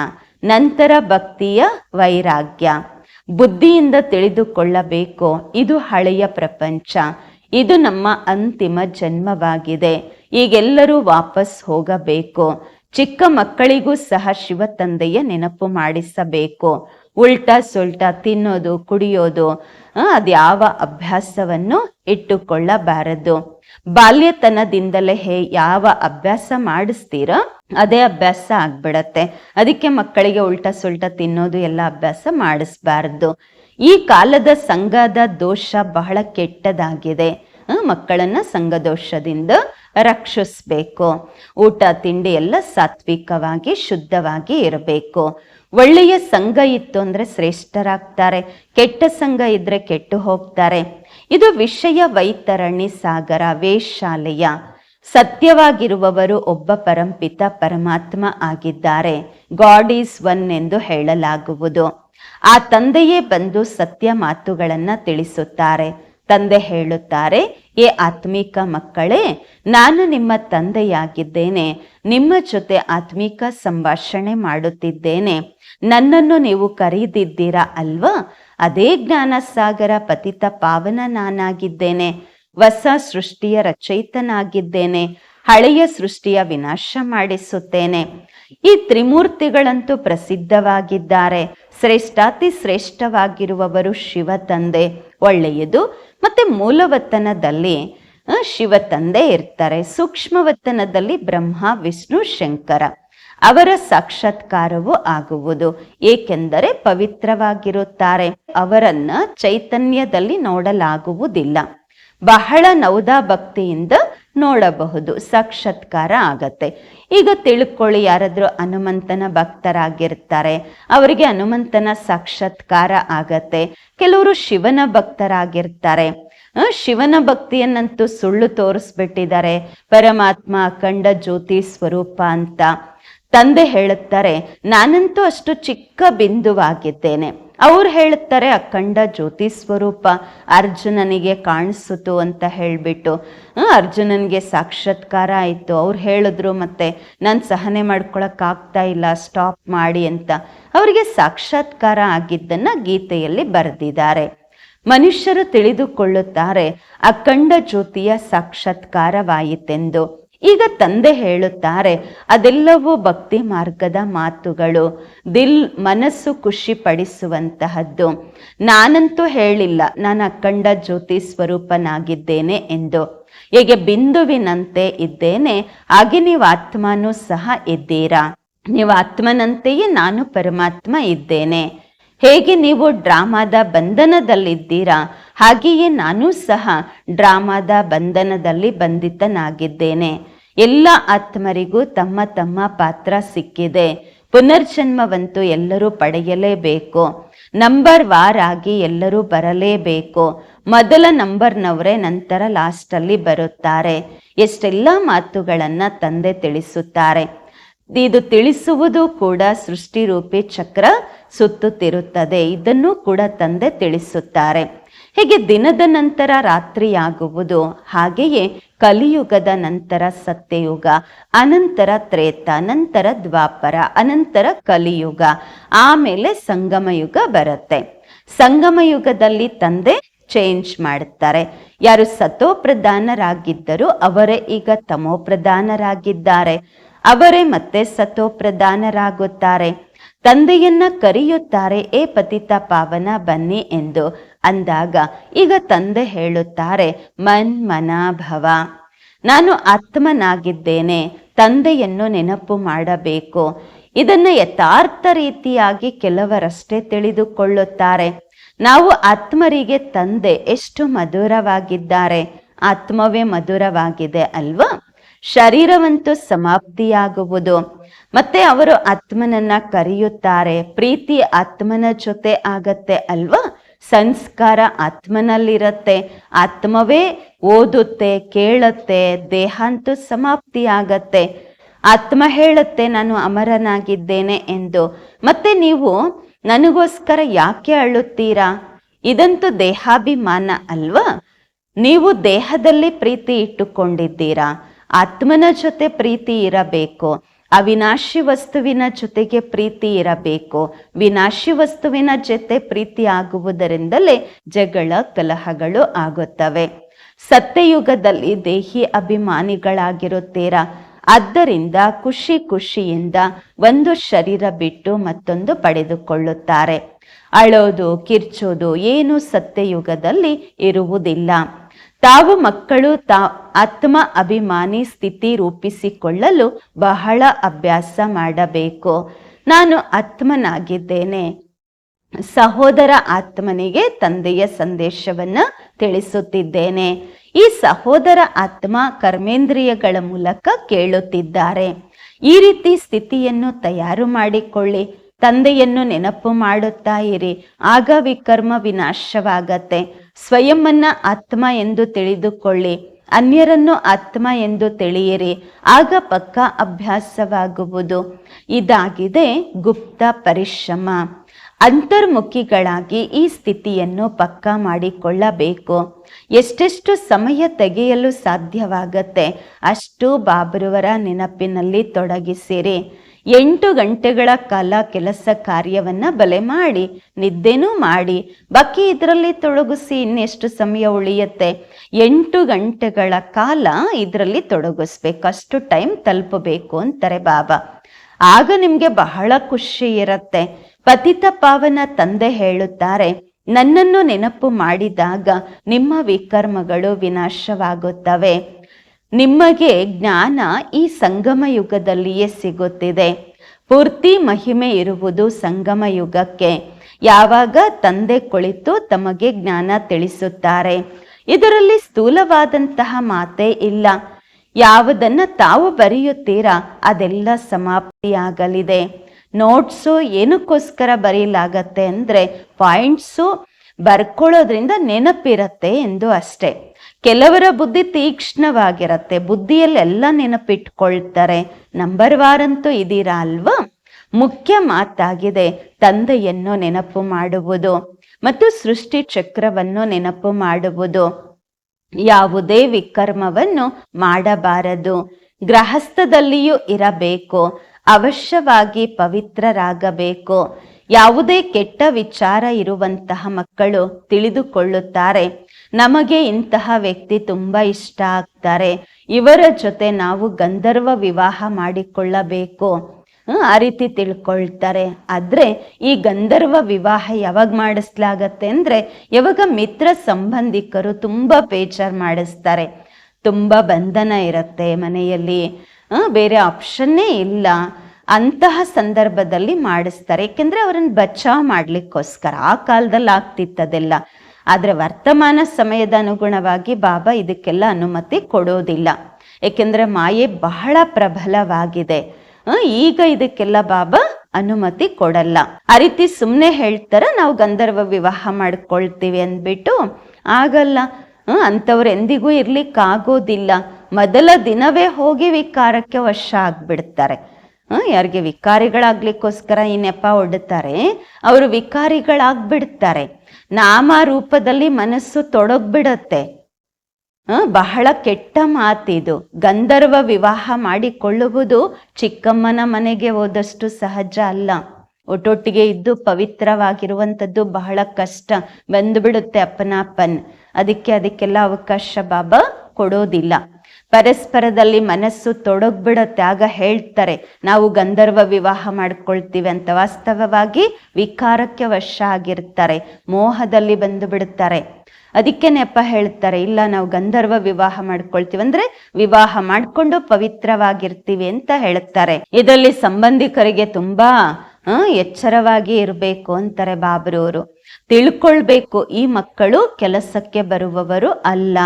ನಂತರ ಭಕ್ತಿಯ ವೈರಾಗ್ಯ. ಬುದ್ಧಿಯಿಂದ ತಿಳಿದುಕೊಳ್ಳಬೇಕು, ಇದು ಹಳೆಯ ಪ್ರಪಂಚ. ಇದು ನಮ್ಮ ಅಂತಿಮ ಜನ್ಮವಾಗಿದೆ. ಈಗೆಲ್ಲರೂ ವಾಪಸ್ ಹೋಗಬೇಕು. ಚಿಕ್ಕ ಮಕ್ಕಳಿಗೂ ಸಹ ಶಿವ ತಂದೆಯ ನೆನಪು ಮಾಡಿಸಬೇಕು. ಉಲ್ಟಾ ಸುಲ್ಟಾ ತಿನ್ನೋದು, ಕುಡಿಯೋದು ಅದ್ಯಾವ ಅಭ್ಯಾಸವನ್ನು ಇಟ್ಟುಕೊಳ್ಳಬಾರದು. ಬಾಲ್ಯತನದಿಂದಲೇ ಹೇ, ಯಾವ ಅಭ್ಯಾಸ ಮಾಡಿಸ್ತೀರೋ ಅದೇ ಅಭ್ಯಾಸ ಆಗ್ಬಿಡತ್ತೆ. ಅದಕ್ಕೆ ಮಕ್ಕಳಿಗೆ ಉಲ್ಟಾ ಸುಲ್ಟಾ ತಿನ್ನೋದು, ಎಲ್ಲ ಅಭ್ಯಾಸ ಮಾಡಿಸ್ಬಾರ್ದು. ಈ ಕಾಲದ ಸಂಘದ ದೋಷ ಬಹಳ ಕೆಟ್ಟದಾಗಿದೆ. ಮಕ್ಕಳನ್ನ ಸಂಘದೋಷದಿಂದ ರಕ್ಷಿಸ್ಬೇಕು. ಊಟ, ತಿಂಡಿ ಎಲ್ಲ ಸಾತ್ವಿಕವಾಗಿ, ಶುದ್ಧವಾಗಿ ಇರಬೇಕು. ಒಳ್ಳೆಯ ಸಂಘ ಇತ್ತು ಅಂದರೆ ಶ್ರೇಷ್ಠರಾಗ್ತಾರೆ. ಕೆಟ್ಟ ಸಂಘ ಇದ್ರೆ ಕೆಟ್ಟು ಹೋಗ್ತಾರೆ. ಇದು ವಿಷಯ ವೈತರಣಿ ಸಾಗರ ವೇಷಾಲೆಯ ಸತ್ಯವಾಗಿರುವವರು ಒಬ್ಬ ಪರಂಪಿತ ಪರಮಾತ್ಮ ಆಗಿದ್ದಾರೆ. ಗಾಡ್ ಈಸ್ ಒನ್ ಎಂದು ಹೇಳಲಾಗುವುದು. ಆ ತಂದೆಯೇ ಬಂದು ಸತ್ಯ ಮಾತುಗಳನ್ನು ತಿಳಿಸುತ್ತಾರೆ. ತಂದೆ ಹೇಳುತ್ತಾರೆ, ಏ ಆತ್ಮಿಕ ಮಕ್ಕಳೇ, ನಾನು ನಿಮ್ಮ ತಂದೆಯಾಗಿದ್ದೇನೆ. ನಿಮ್ಮ ಜೊತೆ ಆತ್ಮಿಕ ಸಂಭಾಷಣೆ ಮಾಡುತ್ತಿದ್ದೇನೆ. ನನ್ನನ್ನು ನೀವು ಕರೆದಿದ್ದೀರಾ ಅಲ್ವಾ? ಅದೇ ಜ್ಞಾನ ಸಾಗರ ಪತಿತ ಪಾವನ ನಾನಾಗಿದ್ದೇನೆ. ಹೊಸ ಸೃಷ್ಟಿಯ ರಚಯಿತನಾಗಿದ್ದೇನೆ. ಹಳೆಯ ಸೃಷ್ಟಿಯ ವಿನಾಶ ಮಾಡಿಸುತ್ತೇನೆ. ಈ ತ್ರಿಮೂರ್ತಿಗಳಂತೂ ಪ್ರಸಿದ್ಧವಾಗಿದ್ದಾರೆ. ಶ್ರೇಷ್ಠಾತಿ ಶ್ರೇಷ್ಠವಾಗಿರುವವರು ಶಿವ ತಂದೆ ಒಳ್ಳೆಯದು ಮತ್ತೆ ಮೂಲವತನದಲ್ಲಿ ಶಿವ ತಂದೆ ಇರ್ತಾರೆ. ಸೂಕ್ಷ್ಮವತನದಲ್ಲಿ ಬ್ರಹ್ಮ, ವಿಷ್ಣು, ಶಂಕರ. ಅವರ ಸಾಕ್ಷಾತ್ಕಾರವೂ ಆಗುವುದು. ಏಕೆಂದರೆ ಪವಿತ್ರವಾಗಿರುತ್ತಾರೆ. ಅವರನ್ನ ಚೈತನ್ಯದಲ್ಲಿ ನೋಡಲಾಗುವುದಿಲ್ಲ. ಬಹಳ ನೌದಾ ಭಕ್ತಿಯಿಂದ ನೋಡಬಹುದು, ಸಾಕ್ಷಾತ್ಕಾರ ಆಗತ್ತೆ. ಈಗ ತಿಳ್ಕೊಳ್ಳಿ, ಯಾರಾದರೂ ಹನುಮಂತನ ಭಕ್ತರಾಗಿರ್ತಾರೆ, ಅವರಿಗೆ ಹನುಮಂತನ ಸಾಕ್ಷಾತ್ಕಾರ ಆಗತ್ತೆ. ಕೆಲವರು ಶಿವನ ಭಕ್ತರಾಗಿರ್ತಾರೆ. ಶಿವನ ಭಕ್ತಿಯನ್ನಂತೂ ಸುಳ್ಳು ತೋರಿಸ್ಬಿಟ್ಟಿದ್ದಾರೆ. ಪರಮಾತ್ಮ ಅಖಂಡ ಜ್ಯೋತಿ ಸ್ವರೂಪ ಅಂತ ತಂದೆ ಹೇಳುತ್ತಾರೆ, ನಾನಂತೂ ಅಷ್ಟು ಚಿಕ್ಕ ಬಿಂದುವಾಗಿದ್ದೇನೆ. ಅವ್ರು ಹೇಳುತ್ತಾರೆ, ಅಖಂಡ ಜ್ಯೋತಿ ಸ್ವರೂಪ ಅರ್ಜುನನಿಗೆ ಕಾಣಿಸಿತು ಅಂತ ಹೇಳಿಬಿಟ್ಟು ಅರ್ಜುನನಿಗೆ ಸಾಕ್ಷಾತ್ಕಾರ ಆಯಿತು. ಅವ್ರು ಹೇಳಿದ್ರು, ಮತ್ತೆ ನಾನು ಸಹನೆ ಮಾಡ್ಕೊಳಕ್ಕಾಗ್ತಾ ಇಲ್ಲ ಸ್ಟಾಪ್ ಮಾಡಿ ಅಂತ. ಅವರಿಗೆ ಸಾಕ್ಷಾತ್ಕಾರ ಆಗಿದ್ದನ್ನ ಗೀತೆಯಲ್ಲಿ ಬರೆದಿದ್ದಾರೆ. ಮನುಷ್ಯರು ತಿಳಿದುಕೊಳ್ಳುತ್ತಾರೆ, ಅಖಂಡ ಜ್ಯೋತಿಯ ಸಾಕ್ಷಾತ್ಕಾರವಾಯಿತೆಂದು. ಈಗ ತಂದೆ ಹೇಳುತ್ತಾರೆ, ಅದೆಲ್ಲವೂ ಭಕ್ತಿ ಮಾರ್ಗದ ಮಾತುಗಳು. ದಿಲ್ ಮನಸ್ಸು ಖುಷಿ ಪಡಿಸುವಂತಹದ್ದು. ನಾನಂತೂ ಹೇಳಿಲ್ಲ, ನಾನು ಅಖಂಡ ಜ್ಯೋತಿ ಸ್ವರೂಪನಾಗಿದ್ದೇನೆ ಎಂದು. ಹೇಗೆ ಬಿಂದುವಿನಂತೆ ಇದ್ದೇನೆ, ಹಾಗೆ ನೀವು ಆತ್ಮನೂ ಸಹ ಇದ್ದೀರಾ. ನೀವು ಆತ್ಮನಂತೆಯೇ ನಾನು ಪರಮಾತ್ಮ ಇದ್ದೇನೆ. ಹೇಗೆ ನೀವು ಡ್ರಾಮಾದ ಬಂಧನದಲ್ಲಿದ್ದೀರಾ, ಹಾಗೆಯೇ ನಾನು ಸಹ ಡ್ರಾಮಾದ ಬಂಧನದಲ್ಲಿ ಬಂಧಿತನಾಗಿದ್ದೇನೆ. ಎಲ್ಲ ಆತ್ಮರಿಗೂ ತಮ್ಮ ತಮ್ಮ ಪಾತ್ರ ಸಿಕ್ಕಿದೆ. ಪುನರ್ಜನ್ಮವಂತೂ ಎಲ್ಲರೂ ಪಡೆಯಲೇಬೇಕು. ನಂಬರ್ ವಾರ್ ಆಗಿ ಎಲ್ಲರೂ ಬರಲೇಬೇಕು. ಮೊದಲ ನಂಬರ್ನವರೇ ನಂತರ ಲಾಸ್ಟಲ್ಲಿ ಬರುತ್ತಾರೆ. ಎಷ್ಟೆಲ್ಲ ಮಾತುಗಳನ್ನು ತಂದೆ ತಿಳಿಸುತ್ತಾರೆ. ಇದು ತಿಳಿಸುವುದು ಕೂಡ ಸೃಷ್ಟಿರೂಪಿ ಚಕ್ರ ಸುತ್ತುತ್ತಿರುತ್ತದೆ. ಇದನ್ನು ಕೂಡ ತಂದೆ ತಿಳಿಸುತ್ತಾರೆ. ಹೀಗೆ ದಿನದ ನಂತರ ರಾತ್ರಿಯಾಗುವುದು. ಹಾಗೆಯೇ ಕಲಿಯುಗದ ನಂತರ ಸತ್ಯಯುಗ, ಅನಂತರ ತ್ರೇತ, ನಂತರ ದ್ವಾಪರ, ಅನಂತರ ಕಲಿಯುಗ, ಆಮೇಲೆ ಸಂಗಮಯುಗ ಬರುತ್ತೆ. ಸಂಗಮಯುಗದಲ್ಲಿ ತಂದೆ ಚೇಂಜ್ ಮಾಡುತ್ತಾರೆ ಯಾರು ಸತೋ ಪ್ರಧಾನರಾಗಿದ್ದರು ಅವರೇ ಈಗ ತಮೋ ಪ್ರಧಾನರಾಗಿದ್ದಾರೆ ಅವರೇ ಮತ್ತೆ ಸತೋ ಪ್ರಧಾನರಾಗುತ್ತಾರೆ ತಂದೆಯನ್ನ ಕರೆಯುತ್ತಾರೆ, ಏ ಪತಿತ ಪಾವನ, ಬನ್ನಿ ಎಂದು. ಅಂದಾಗ ಈಗ ತಂದೆ ಹೇಳುತ್ತಾರೆ, ಮನ್ ಮನಾಭವ ನಾನು ಆತ್ಮನಾಗಿದ್ದೇನೆ, ತಂದೆಯನ್ನು ನೆನಪು ಮಾಡಬೇಕು. ಇದನ್ನ ಯಥಾರ್ಥ ರೀತಿಯಾಗಿ ಕೆಲವರಷ್ಟೇ ತಿಳಿದುಕೊಳ್ಳುತ್ತಾರೆ. ನಾವು ಆತ್ಮರಿಗೆ ತಂದೆ ಎಷ್ಟು ಮಧುರವಾಗಿದ್ದಾರೆ. ಆತ್ಮವೇ ಮಧುರವಾಗಿದೆ ಅಲ್ವಾ? ಶರೀರವಂತೂ ಸಮಾಪ್ತಿಯಾಗುವುದು. ಮತ್ತೆ ಅವರು ಆತ್ಮನನ್ನ ಕರೆಯುತ್ತಾರೆ, ಪ್ರೀತಿ ಆತ್ಮನ ಜೊತೆ ಆಗತ್ತೆ ಅಲ್ವಾ? ಸಂಸ್ಕಾರ ಆತ್ಮನಲ್ಲಿರತ್ತೆ. ಆತ್ಮವೇ ಓದುತ್ತೆ, ಕೇಳುತ್ತೆ ದೇಹ ಅಂತೂ ಸಮಾಪ್ತಿಯಾಗತ್ತೆ. ಆತ್ಮ ಹೇಳುತ್ತೆ, ನಾನು ಅಮರನಾಗಿದ್ದೇನೆ ಎಂದು. ಮತ್ತೆ ನೀವು ನನಗೋಸ್ಕರ ಯಾಕೆ ಅಳುತ್ತೀರಾ? ಇದಂತೂ ದೇಹಾಭಿಮಾನ ಅಲ್ವಾ? ನೀವು ದೇಹದಲ್ಲಿ ಪ್ರೀತಿ ಇಟ್ಟುಕೊಂಡಿದ್ದೀರಾ. ಆತ್ಮನ ಜೊತೆ ಪ್ರೀತಿ ಇರಬೇಕು. ಅವಿನಾಶಿ ವಸ್ತುವಿನ ಜೊತೆಗೆ ಪ್ರೀತಿ ಇರಬೇಕು. ವಿನಾಶಿ ವಸ್ತುವಿನ ಜೊತೆ ಪ್ರೀತಿ ಆಗುವುದರಿಂದಲೇ ಜಗಳ ಕಲಹಗಳು ಆಗುತ್ತವೆ. ಸತ್ಯಯುಗದಲ್ಲಿ ದೇಹಿ ಅಭಿಮಾನಿಗಳಾಗಿರುತ್ತೀರಾ? ಆದ್ದರಿಂದ ಖುಷಿ ಖುಷಿಯಿಂದ ಒಂದು ಶರೀರ ಬಿಟ್ಟು ಮತ್ತೊಂದು ಪಡೆದುಕೊಳ್ಳುತ್ತಾರೆ. ಅಳೋದು ಕಿರ್ಚೋದು ಏನು ಸತ್ಯಯುಗದಲ್ಲಿ ಇರುವುದಿಲ್ಲ. ತಾವು ಮಕ್ಕಳು ತಾ ಆತ್ಮ ಅಭಿಮಾನಿ ಸ್ಥಿತಿ ರೂಪಿಸಿಕೊಳ್ಳಲು ಬಹಳ ಅಭ್ಯಾಸ ಮಾಡಬೇಕು. ನಾನು ಆತ್ಮನಾಗಿದ್ದೇನೆ. ಸಹೋದರ ಆತ್ಮನಿಗೆ ತಂದೆಯ ಸಂದೇಶವನ್ನ ತಿಳಿಸುತ್ತಿದ್ದೇನೆ. ಈ ಸಹೋದರ ಆತ್ಮ ಕರ್ಮೇಂದ್ರಿಯಗಳ ಮೂಲಕ ಕೇಳುತ್ತಿದ್ದಾರೆ. ಈ ರೀತಿ ಸ್ಥಿತಿಯನ್ನು ತಯಾರು ಮಾಡಿಕೊಳ್ಳಿ. ತಂದೆಯನ್ನು ನೆನಪು ಮಾಡುತ್ತಾ ಇರಿ. ಆಗ ವಿಕರ್ಮ ವಿನಾಶವಾಗತ್ತೆ. ಸ್ವಯಂವನ್ನ ಆತ್ಮ ಎಂದು ತಿಳಿದುಕೊಳ್ಳಿ. ಅನ್ಯರನ್ನು ಆತ್ಮ ಎಂದು ತಿಳಿಯಿರಿ. ಆಗ ಪಕ್ಕ ಅಭ್ಯಾಸವಾಗುವುದು. ಇದಾಗಿದೆ ಗುಪ್ತ ಪರಿಶ್ರಮ. ಅಂತರ್ಮುಖಿಗಳಾಗಿ ಈ ಸ್ಥಿತಿಯನ್ನು ಪಕ್ಕ ಮಾಡಿಕೊಳ್ಳಬೇಕು. ಎಷ್ಟೆಷ್ಟು ಸಮಯ ತೆಗೆಯಲು ಸಾಧ್ಯವಾಗತ್ತೆ, ಅಷ್ಟು ಬಾಬರುವರ ನೆನಪಿನಲ್ಲಿ ತೊಡಗಿಸಿರಿ. ಎಂಟು ಗಂಟೆಗಳ ಕಾಲ ಕೆಲಸ ಕಾರ್ಯವನ್ನು ಬಲೆ ಮಾಡಿ, ನಿದ್ದೆನೂ ಮಾಡಿ, ಬಾಕಿ ಇದರಲ್ಲಿ ತೊಡಗಿಸಿ ಇನ್ನೆಷ್ಟು ಸಮಯ ಉಳಿಯುತ್ತೆ? ಎಂಟು ಗಂಟೆಗಳ ಕಾಲ ಇದರಲ್ಲಿ ತೊಡಗಿಸ್ಬೇಕು, ಅಷ್ಟು ಟೈಮ್ ತಲುಪಬೇಕು ಅಂತಾರೆ ಬಾಬಾ. ಆಗ ನಿಮಗೆ ಬಹಳ ಖುಷಿ ಇರುತ್ತೆ. ಪತಿತ ಪಾವನ ತಂದೆ ಹೇಳುತ್ತಾರೆ, ನನ್ನನ್ನು ನೆನಪು ಮಾಡಿದಾಗ ನಿಮ್ಮ ವಿಕರ್ಮಗಳು ವಿನಾಶವಾಗುತ್ತವೆ. ನಿಮಗೆ ಜ್ಞಾನ ಈ ಸಂಗಮ ಯುಗದಲ್ಲಿಯೇ ಸಿಗುತ್ತಿದೆ. ಪೂರ್ತಿ ಮಹಿಮೆ ಇರುವುದು ಸಂಗಮ ಯುಗಕ್ಕೆ. ಯಾವಾಗ ತಂದೆ ಕುಳಿತು ತಮಗೆ ಜ್ಞಾನ ತಿಳಿಸುತ್ತಾರೆ. ಇದರಲ್ಲಿ ಸ್ಥೂಲವಾದಂತಹ ಮಾತೇ ಇಲ್ಲ. ಯಾವುದನ್ನ ತಾವು ಬರೆಯುತ್ತೀರಾ ಅದೆಲ್ಲ ಸಮಾಪ್ತಿಯಾಗಲಿದೆ. ನೋಟ್ಸು ಏನಕ್ಕೋಸ್ಕರ ಬರೀಲಾಗತ್ತೆ ಅಂದರೆ ಪಾಯಿಂಟ್ಸು ಬರ್ಕೊಳ್ಳೋದ್ರಿಂದ ನೆನಪಿರತ್ತೆ ಎಂದು ಅಷ್ಟೇ. ಕೆಲವರ ಬುದ್ಧಿ ತೀಕ್ಷ್ಣವಾಗಿರತ್ತೆ. ಬುದ್ಧಿಯಲ್ಲೆಲ್ಲ ನೆನಪಿಟ್ಕೊಳ್ತಾರೆ. ನಂಬರ್ ವಾರಂತೂ ಇದೀರಾ ಅಲ್ವಾ? ಮುಖ್ಯ ಮಾತಾಗಿದೆ ತಂದೆಯನ್ನು ನೆನಪು ಮಾಡುವುದು ಮತ್ತು ಸೃಷ್ಟಿ ಚಕ್ರವನ್ನು ನೆನಪು ಮಾಡುವುದು. ಯಾವುದೇ ವಿಕರ್ಮವನ್ನು ಮಾಡಬಾರದು. ಗೃಹಸ್ಥದಲ್ಲಿಯೂ ಇರಬೇಕು. ಅವಶ್ಯವಾಗಿ ಪವಿತ್ರರಾಗಬೇಕು. ಯಾವುದೇ ಕೆಟ್ಟ ವಿಚಾರ ಇರುವಂತಹ ಮಕ್ಕಳು ತಿಳಿದುಕೊಳ್ಳುತ್ತಾರೆ. ನಮಗೆ ಇಂತಹ ವ್ಯಕ್ತಿ ತುಂಬ ಇಷ್ಟ ಆಗ್ತಾರೆ. ಇವರ ಜೊತೆ ನಾವು ಗಂಧರ್ವ ವಿವಾಹ ಮಾಡಿಕೊಳ್ಳಬೇಕು. ಆ ರೀತಿ ತಿಳ್ಕೊಳ್ತಾರೆ. ಆದ್ರೆ ಈ ಗಂಧರ್ವ ವಿವಾಹ ಯಾವಾಗ ಮಾಡಿಸ್ಲಾಗತ್ತೆ ಅಂದ್ರೆ ಯಾವಾಗ ಮಿತ್ರ ಸಂಬಂಧಿಕರು ತುಂಬಾ ಬೇಜಾರು ಮಾಡಿಸ್ತಾರೆ. ತುಂಬಾ ಬಂಧನ ಇರತ್ತೆ ಮನೆಯಲ್ಲಿ. ಬೇರೆ ಆಪ್ಷನ್ನೇ ಇಲ್ಲ. ಅಂತಹ ಸಂದರ್ಭದಲ್ಲಿ ಮಾಡಿಸ್ತಾರೆ. ಏಕೆಂದರೆ ಅವರನ್ನು ಬಚಾವ್ ಮಾಡ್ಲಿಕ್ಕೋಸ್ಕರ. ಆ ಕಾಲದಲ್ಲಿ ಆಗ್ತಿತ್ತದೆಲ್ಲ. ಆದ್ರೆ ವರ್ತಮಾನ ಸಮಯದ ಅನುಗುಣವಾಗಿ ಬಾಬಾ ಇದಕ್ಕೆಲ್ಲ ಅನುಮತಿ ಕೊಡೋದಿಲ್ಲ. ಏಕೆಂದರೆ ಮಾಯೆ ಬಹಳ ಪ್ರಬಲವಾಗಿದೆ. ಈಗ ಇದಕ್ಕೆಲ್ಲ ಬಾಬಾ ಅನುಮತಿ ಕೊಡಲ್ಲ. ಆ ರೀತಿ ಸುಮ್ಮನೆ ಹೇಳ್ತಾರ ನಾವು ಗಂಧರ್ವ ವಿವಾಹ ಮಾಡ್ಕೊಳ್ತೀವಿ ಅಂದ್ಬಿಟ್ಟು, ಆಗಲ್ಲ. ಅಂಥವ್ರು ಎಂದಿಗೂ ಇರ್ಲಿಕ್ಕಾಗೋದಿಲ್ಲ. ಮೊದಲ ದಿನವೇ ಹೋಗಿ ವಿಕಾರಕ್ಕೆ ವಶ ಆಗ್ಬಿಡ್ತಾರೆ. ಯಾರಿಗೆ ವಿಕಾರಿಗಳಾಗ್ಲಿಕ್ಕೋಸ್ಕರ ಈ ನೆಪ ಒಡ್ತಾರೆ, ಅವರು ವಿಕಾರಿಗಳಾಗ್ಬಿಡ್ತಾರೆ. ನಾಮ ರೂಪದಲ್ಲಿ ಮನಸ್ಸು ತೊಡಗ್ಬಿಡತ್ತೆ. ಬಹಳ ಕೆಟ್ಟ ಮಾತಿದು. ಗಂಧರ್ವ ವಿವಾಹ ಮಾಡಿಕೊಳ್ಳುವುದು ಚಿಕ್ಕಮ್ಮನ ಮನೆಗೆ ಹೋದಷ್ಟು ಸಹಜ ಅಲ್ಲ. ಒಟ್ಟೊಟ್ಟಿಗೆ ಇದ್ದು ಪವಿತ್ರವಾಗಿರುವಂಥದ್ದು ಬಹಳ ಕಷ್ಟ. ಬಂದುಬಿಡುತ್ತೆ ಅಪ್ಪನ ಅಪ್ಪನ್. ಅದಕ್ಕೆ ಅದಕ್ಕೆಲ್ಲ ಅವಕಾಶ ಬಾಬಾ ಕೊಡೋದಿಲ್ಲ. ಪರಸ್ಪರದಲ್ಲಿ ಮನಸ್ಸು ತೊಡಗ್ಬಿಡತ್ತೆ ಆಗ ಹೇಳ್ತಾರೆ. ನಾವು ಗಂಧರ್ವ ವಿವಾಹ ಮಾಡ್ಕೊಳ್ತೀವಿ ಅಂತ ವಾಸ್ತವವಾಗಿ ವಿಕಾರಕ್ಕೆ ವಶ ಆಗಿರ್ತಾರೆ. ಮೋಹದಲ್ಲಿ ಬಂದು ಬಿಡುತ್ತಾರೆ ಅದಕ್ಕೆ ನೆಪ ಹೇಳ್ತಾರೆ, ಇಲ್ಲ ನಾವು ಗಂಧರ್ವ ವಿವಾಹ ಮಾಡ್ಕೊಳ್ತೀವಿ ಅಂದ್ರೆ ವಿವಾಹ ಮಾಡ್ಕೊಂಡು ಪವಿತ್ರವಾಗಿರ್ತೀವಿ ಅಂತ ಹೇಳ್ತಾರೆ. ಇದರಲ್ಲಿ ಸಂಬಂಧಿಕರಿಗೆ ತುಂಬಾ ಎಚ್ಚರವಾಗಿ ಇರಬೇಕು ಅಂತಾರೆ ಬಾಬ್ರವರು ತಿಳ್ಕೊಳ್ಬೇಕು, ಈ ಮಕ್ಕಳು ಕೆಲಸಕ್ಕೆ ಬರುವವರು ಅಲ್ಲ.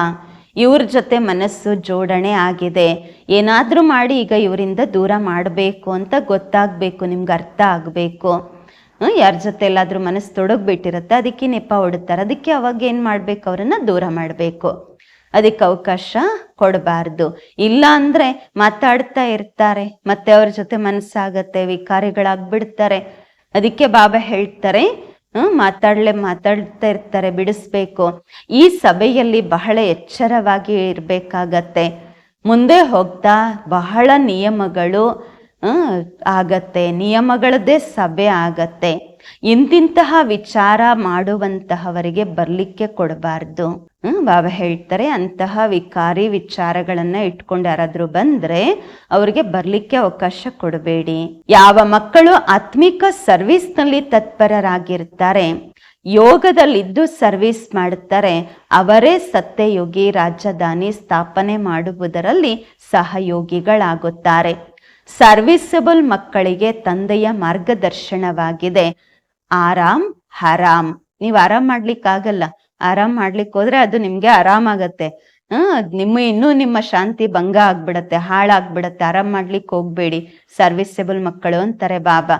ಇವ್ರ ಜೊತೆ ಮನಸ್ಸು ಜೋಡಣೆ ಆಗಿದೆ. ಏನಾದರೂ ಮಾಡಿ ಈಗ ಇವರಿಂದ ದೂರ ಮಾಡಬೇಕು ಅಂತ ಗೊತ್ತಾಗಬೇಕು, ನಿಮ್ಗೆ ಅರ್ಥ ಆಗಬೇಕು. ಯಾರ ಜೊತೆ ಎಲ್ಲಾದರೂ ಮನಸ್ಸು ತೊಡಗ್ಬಿಟ್ಟಿರುತ್ತೆ, ಅದಕ್ಕೆ ನೆಪ ಹೊಡ್ತಾರೆ ಅದಕ್ಕೆ ಅವಾಗ ಏನು ಮಾಡಬೇಕು, ಅವರನ್ನು ದೂರ ಮಾಡಬೇಕು. ಅದಕ್ಕೆ ಅವಕಾಶ ಕೊಡಬಾರ್ದು. ಇಲ್ಲ ಅಂದರೆ ಮಾತಾಡ್ತಾ ಇರ್ತಾರೆ, ಮತ್ತೆ ಅವ್ರ ಜೊತೆ ಮನಸ್ಸಾಗತ್ತೆ, ವಿಕಾರಿಗಳಾಗ್ಬಿಡ್ತಾರೆ. ಅದಕ್ಕೆ ಬಾಬಾ ಹೇಳ್ತಾರೆ ಮಾತಾಡ್ಲೆ, ಮಾತಾಡ್ತಾ ಇರ್ತಾರೆ, ಬಿಡಿಸ್ಬೇಕು. ಈ ಸಭೆಯಲ್ಲಿ ಬಹಳ ಎಚ್ಚರವಾಗಿ ಇರಬೇಕಾಗತ್ತೆ. ಮುಂದೆ ಹೋಗ್ತಾ ಬಹಳ ನಿಯಮಗಳು ಆಗತ್ತೆ. ನಿಯಮಗಳದ್ದೇ ಸಭೆ ಆಗತ್ತೆ. ಇಂತಿಂತಹ ವಿಚಾರ ಮಾಡುವಂತಹವರಿಗೆ ಬರ್ಲಿಕ್ಕೆ ಕೊಡಬಾರ್ದು. ಹ್ಮ್, ಬಾಬಾ ಹೇಳ್ತಾರೆ, ಅಂತಹ ವಿಕಾರಿ ವಿಚಾರಗಳನ್ನ ಇಟ್ಕೊಂಡು ಯಾರಾದ್ರೂ ಬಂದ್ರೆ ಅವ್ರಿಗೆ ಬರ್ಲಿಕ್ಕೆ ಅವಕಾಶ ಕೊಡಬೇಡಿ. ಯಾವ ಮಕ್ಕಳು ಆತ್ಮಿಕ ಸರ್ವಿಸ್ನಲ್ಲಿ ತತ್ಪರರಾಗಿರ್ತಾರೆ, ಯೋಗದಲ್ಲಿದ್ದು ಸರ್ವಿಸ್ ಮಾಡುತ್ತಾರೆ ಅವರೇ ಸತ್ಯಯೋಗಿ ರಾಜಧಾನಿ ಸ್ಥಾಪನೆ ಮಾಡುವುದರಲ್ಲಿ ಸಹಯೋಗಿಗಳಾಗುತ್ತಾರೆ. ಸರ್ವಿಸಬಲ್ ಮಕ್ಕಳಿಗೆ ತಂದೆಯ ಮಾರ್ಗದರ್ಶನವಾಗಿದೆ. ಆರಾಮ್, ಹರಾಮ್. ನೀವ್ ಆರಾಮ್ ಮಾಡ್ಲಿಕ್ಕಾಗಲ್ಲ ಆರಾಮ್ ಮಾಡ್ಲಿಕ್ಕೆ ಹೋದ್ರೆ ಅದು ನಿಮ್ಗೆ ಆರಾಮಾಗತ್ತೆ ಹ್ಮ್ ನಿಮ್ಮ ಇನ್ನೂ ನಿಮ್ಮ ಶಾಂತಿ ಭಂಗ ಆಗ್ಬಿಡತ್ತೆ, ಹಾಳಾಗ್ಬಿಡತ್ತೆ. ಆರಾಮ್ ಮಾಡ್ಲಿಕ್ಕೆ ಹೋಗ್ಬೇಡಿ. ಸರ್ವಿಸಬಲ್ ಮಕ್ಕಳು ಅಂತಾರೆ ಬಾಬಾ.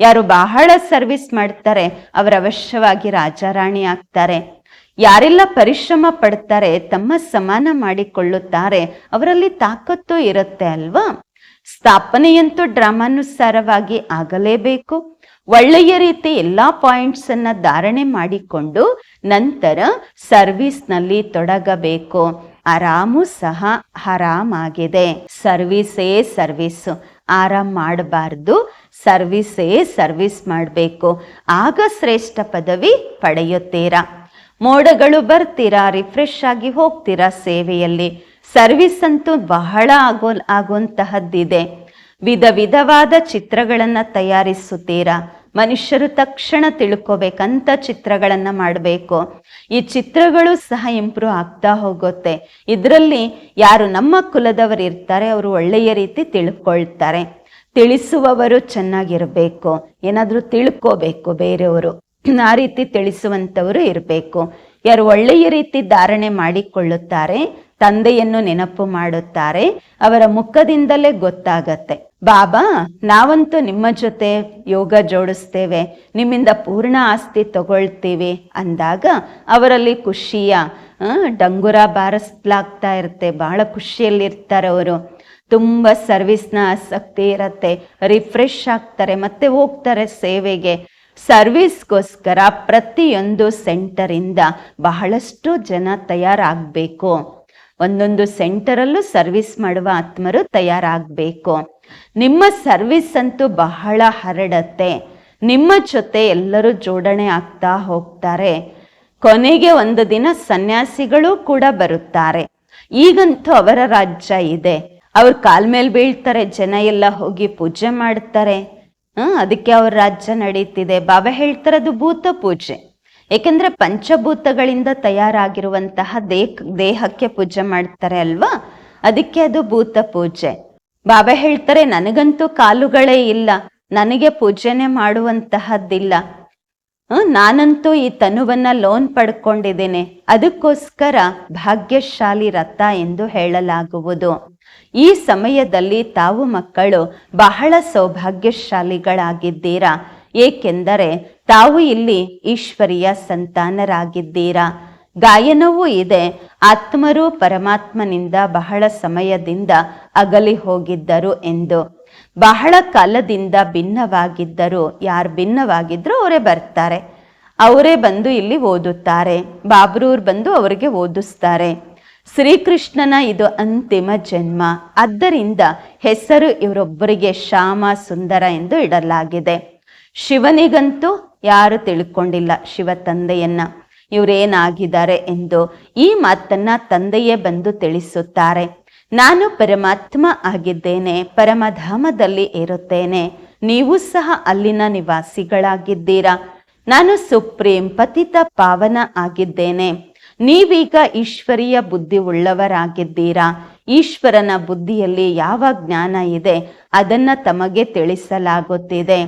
ಯಾರು ಬಹಳ ಸರ್ವಿಸ್ ಮಾಡ್ತಾರೆ, ಅವರು ಅವಶ್ಯವಾಗಿ ರಾಜಾರಾಣಿ ಆಗ್ತಾರೆ. ಯಾರೆಲ್ಲ ಪರಿಶ್ರಮ ಪಡ್ತಾರೆ, ತಮ್ಮ ಸಮಾನ ಮಾಡಿಕೊಳ್ಳುತ್ತಾರೆ, ಅವರಲ್ಲಿ ತಾಕತ್ತು ಇರುತ್ತೆ ಅಲ್ವಾ? ಸ್ಥಾಪನೆಯಂತೂ ಡ್ರಾಮಾನುಸಾರವಾಗಿ ಆಗಲೇಬೇಕು. ಒಳ್ಳೆಯ ರೀತಿ ಎಲ್ಲ ಪಾಯಿಂಟ್ಸ್ ಅನ್ನ ಧಾರಣೆ ಮಾಡಿಕೊಂಡು ನಂತರ ಸರ್ವಿಸ್ನಲ್ಲಿ ತೊಡಗಬೇಕು. ಆರಾಮು ಸಹ ಆರಾಮಾಗಿದೆ. ಸರ್ವಿಸೇ ಸರ್ವಿಸ್ ಆರಾಮ್ ಮಾಡಬಾರ್ದು. ಸರ್ವಿಸೇ ಸರ್ವಿಸ್ ಮಾಡಬೇಕು. ಆಗ ಶ್ರೇಷ್ಠ ಪದವಿ ಪಡೆಯುತ್ತೀರಾ? ಮೋಡಗಳು ಬರ್ತೀರಾ? ರಿಫ್ರೆಶ್ ಆಗಿ ಹೋಗ್ತೀರಾ ಸೇವೆಯಲ್ಲಿ? ಸರ್ವಿಸ್ ಅಂತೂ ಬಹಳ ಆಗೋ, ಆಗುವಂತಹದ್ದಿದೆ. ವಿಧ ವಿಧವಾದ ಚಿತ್ರಗಳನ್ನ ತಯಾರಿಸುತ್ತೀರಾ? ಮನುಷ್ಯರು ತಕ್ಷಣ ತಿಳ್ಕೋಬೇಕಂತ ಚಿತ್ರಗಳನ್ನ ಮಾಡಬೇಕು. ಈ ಚಿತ್ರಗಳು ಸಹ ಇಂಪ್ರೂವ್ ಆಗ್ತಾ ಹೋಗುತ್ತೆ. ಇದರಲ್ಲಿ ಯಾರು ನಮ್ಮ ಕುಲದವರು ಇರ್ತಾರೆ, ಅವರು ಒಳ್ಳೆಯ ರೀತಿ ತಿಳ್ಕೊಳ್ತಾರೆ. ತಿಳಿಸುವವರು ಚೆನ್ನಾಗಿರಬೇಕು. ಏನಾದರೂ ತಿಳ್ಕೋಬೇಕು ಬೇರೆಯವರು. ಆ ರೀತಿ ತಿಳಿಸುವಂಥವರು ಇರಬೇಕು. ಯಾರು ಒಳ್ಳೆಯ ರೀತಿ ಧಾರಣೆ ಮಾಡಿಕೊಳ್ಳುತ್ತಾರೆ, ತಂದೆಯನ್ನು ನೆನಪು ಮಾಡುತ್ತಾರೆ, ಅವರ ಮುಖದಿಂದಲೇ ಗೊತ್ತಾಗತ್ತೆ. ಬಾಬಾ, ನಾವಂತೂ ನಿಮ್ಮ ಜೊತೆ ಯೋಗ ಜೋಡಿಸ್ತೇವೆ, ನಿಮ್ಮಿಂದ ಪೂರ್ಣ ಆಸ್ತಿ ತಗೊಳ್ತೀವಿ ಅಂದಾಗ ಅವರಲ್ಲಿ ಖುಷಿಯ ಡಂಗುರ ಬಾರಿಸ್ಲಾಗ್ತಾ ಇರುತ್ತೆ, ಬಹಳ ಖುಷಿಯಲ್ಲಿರ್ತಾರೆ ಅವರು. ತುಂಬ ಸರ್ವಿಸ್ನ ಆಸಕ್ತಿ ಇರತ್ತೆ, ರಿಫ್ರೆಶ್ ಆಗ್ತಾರೆ, ಮತ್ತೆ ಹೋಗ್ತಾರೆ ಸೇವೆಗೆ. ಸರ್ವಿಸ್ಗೋಸ್ಕರ ಪ್ರತಿಯೊಂದು ಸೆಂಟರಿಂದ ಬಹಳಷ್ಟು ಜನ ತಯಾರಾಗಬೇಕು. ಒಂದೊಂದು ಸೆಂಟರಲ್ಲೂ ಸರ್ವಿಸ್ ಮಾಡುವ ಆತ್ಮರು ತಯಾರಾಗಬೇಕು. ನಿಮ್ಮ ಸರ್ವಿಸ್ ಅಂತೂ ಬಹಳ ಹರಡತ್ತೆ. ನಿಮ್ಮ ಜೊತೆ ಎಲ್ಲರೂ ಜೋಡಣೆ ಆಗ್ತಾ ಹೋಗ್ತಾರೆ. ಕೊನೆಗೆ ಒಂದು ದಿನ ಸನ್ಯಾಸಿಗಳು ಕೂಡ ಬರುತ್ತಾರೆ. ಈಗಂತೂ ಅವರ ರಾಜ್ಯ ಇದೆ. ಅವ್ರ ಕಾಲ್ ಮೇಲೆ ಬೀಳ್ತಾರೆ, ಜನ ಎಲ್ಲ ಹೋಗಿ ಪೂಜೆ ಮಾಡ್ತಾರೆ. ಹ್ಮ್, ಅದಕ್ಕೆ ಅವ್ರ ರಾಜ್ಯ ನಡೀತಿದೆ. ಬಾಬಾ ಹೇಳ್ತಾರೆ ಅದು ಭೂತ ಪೂಜೆ. ಏಕೆಂದ್ರೆ ಪಂಚಭೂತಗಳಿಂದ ತಯಾರಾಗಿರುವಂತಹ ದೇಹ ದೇಹಕ್ಕೆ ಪೂಜೆ ಮಾಡ್ತಾರೆ ಅಲ್ವಾ? ಅದಕ್ಕೆ ಅದು ಭೂತ ಪೂಜೆ. ಬಾಬಾ ಹೇಳ್ತಾರೆ, ನನಗಂತೂ ಕಾಲುಗಳೇ ಇಲ್ಲ, ನನಗೆ ಪೂಜೆನೆ ಮಾಡುವಂತಹದ್ದಿಲ್ಲ. ನಾನಂತೂ ಈ ತನುವನ್ನ ಲೋನ್ ಪಡ್ಕೊಂಡಿದ್ದೇನೆ. ಅದಕ್ಕೋಸ್ಕರ ಭಾಗ್ಯಶಾಲಿ ರಥ ಎಂದು ಹೇಳಲಾಗುವುದು. ಈ ಸಮಯದಲ್ಲಿ ತಾವು ಮಕ್ಕಳು ಬಹಳ ಸೌಭಾಗ್ಯಶಾಲಿಗಳಾಗಿದ್ದೀರಾ? ಏಕೆಂದರೆ ತಾವು ಇಲ್ಲಿ ಈಶ್ವರಿಯ ಸಂತಾನರಾಗಿದ್ದೀರಾ? ಗಾಯನವೂ ಇದೆ. ಆತ್ಮರು ಪರಮಾತ್ಮನಿಂದ ಬಹಳ ಸಮಯದಿಂದ ಅಗಲಿ ಹೋಗಿದ್ದರು ಎಂದು. ಬಹಳ ಕಾಲದಿಂದ ಭಿನ್ನವಾಗಿದ್ದರು. ಯಾರು ಭಿನ್ನವಾಗಿದ್ರು ಅವರೇ ಬರ್ತಾರೆ. ಅವರೇ ಬಂದು ಇಲ್ಲಿ ಓದುತ್ತಾರೆ. ಬಾಬ್ರೂರ್ ಬಂದು ಅವರಿಗೆ ಓದಿಸ್ತಾರೆ. ಶ್ರೀಕೃಷ್ಣನ ಇದು ಅಂತಿಮ ಜನ್ಮ. ಆದ್ದರಿಂದ ಹೆಸರು ಇವರೊಬ್ಬರಿಗೆ ಶ್ಯಾಮ ಸುಂದರ ಎಂದು ಇಡಲಾಗಿದೆ. ಶಿವನಿಗಂತೂ ಯಾರು ತಿಳ್ಕೊಂಡಿಲ್ಲ ಶಿವ ತಂದೆಯನ್ನ ಇವರೇನಾಗಿದ್ದಾರೆ ಎಂದು ಈ ಮಾತನ್ನ ತಂದೆಯೇ ಬಂದು ತಿಳಿಸುತ್ತಾರೆ. ನಾನು ಪರಮಾತ್ಮ ಆಗಿದ್ದೇನೆ, ಪರಮಧಾಮದಲ್ಲಿ ಇರುತ್ತೇನೆ ನೀವು ಸಹ ಅಲ್ಲಿನ ನಿವಾಸಿಗಳಾಗಿದ್ದೀರಾ. ನಾನು ಸುಪ್ರೀಂ ಪತಿತ ಪಾವನ ಆಗಿದ್ದೇನೆ. ನೀವೀಗ ಈಶ್ವರಿಯ ಬುದ್ಧಿ ಉಳ್ಳವರಾಗಿದ್ದೀರಾ. ಈಶ್ವರನ ಬುದ್ಧಿಯಲ್ಲಿ ಯಾವ ಜ್ಞಾನ ಇದೆ ಅದನ್ನ ತಮಗೆ ತಿಳಿಸಲಾಗುತ್ತಿದೆ.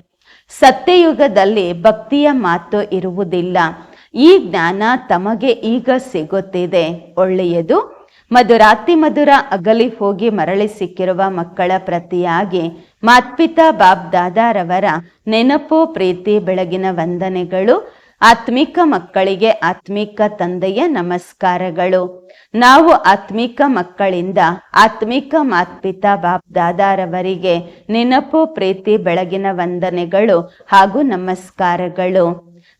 ಸತ್ಯಯುಗದಲ್ಲಿ ಭಕ್ತಿಯ ಮಾತು ಇರುವುದಿಲ್ಲ. ಈ ಜ್ಞಾನ ತಮಗೆ ಈಗ ಸಿಗುತ್ತಿದೆ. ಒಳ್ಳೆಯದು. ಮಧುರಾತಿ ಮಧುರ ಅಗಲಿ ಹೋಗಿ ಮರಳಿ ಸಿಕ್ಕಿರುವ ಮಕ್ಕಳ ಪ್ರತಿಯಾಗಿ ಮಾತ್ಪಿತಾ ಬಾಬ್ ದಾದಾರವರ ನೆನಪು, ಪ್ರೀತಿ, ಬೆಳಗಿನ ವಂದನೆಗಳು, ಆತ್ಮಿಕ ಮಕ್ಕಳಿಗೆ ಆತ್ಮಿಕ ತಂದೆಯ ನಮಸ್ಕಾರಗಳು. ನಾವು ಆತ್ಮಿಕ ಮಕ್ಕಳಿಂದ ಆತ್ಮಿಕ ಮಾತ್ಪಿತಾ ಬಾಬ್ ದಾದಾರವರಿಗೆ ನೆನಪು, ಪ್ರೀತಿ, ಬೆಳಗಿನ ವಂದನೆಗಳು ಹಾಗೂ ನಮಸ್ಕಾರಗಳು.